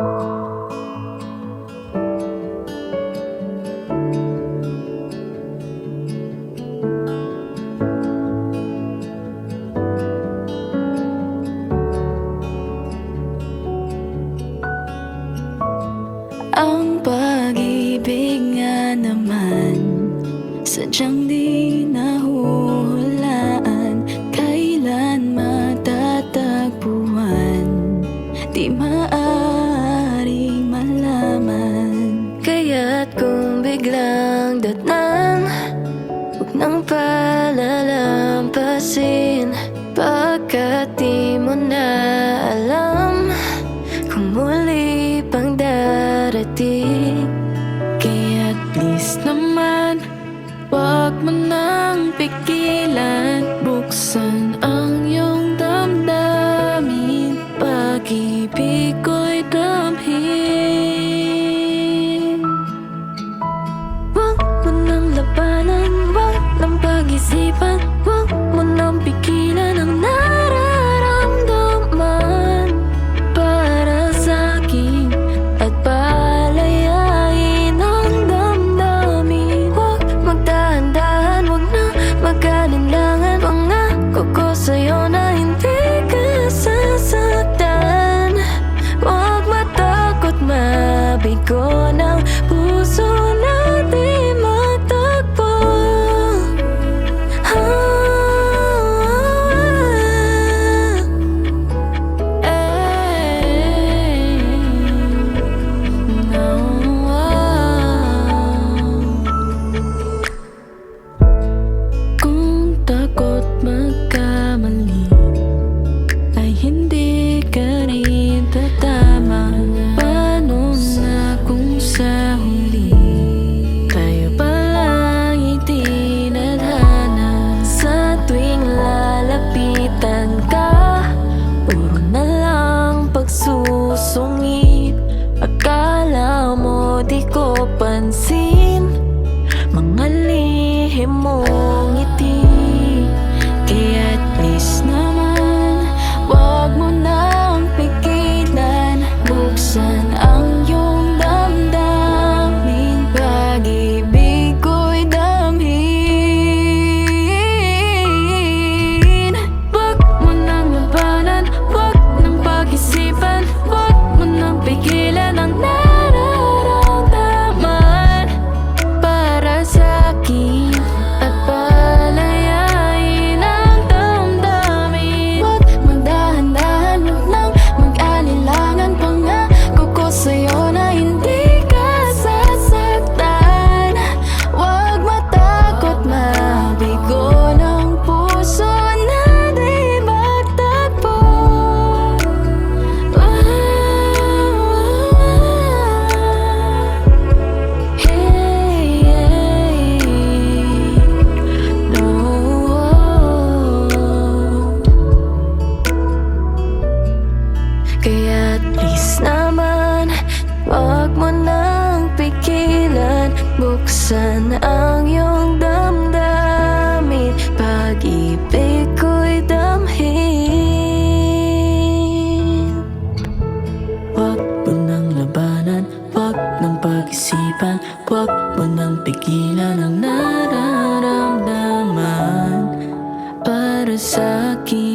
Ang pag-ibig nga naman Sadyang di nang datnan. Huwag nang palalampasin. Pagkat di mo na alam Kung sabi ko ng puso Buksan ang iyong damdamin? Pag-ibig ko'y damhin. Huwag mo nang labanan Huwag nang pag-isipan Huwag mo nang pigilan ang nararamdaman. Para sa'kin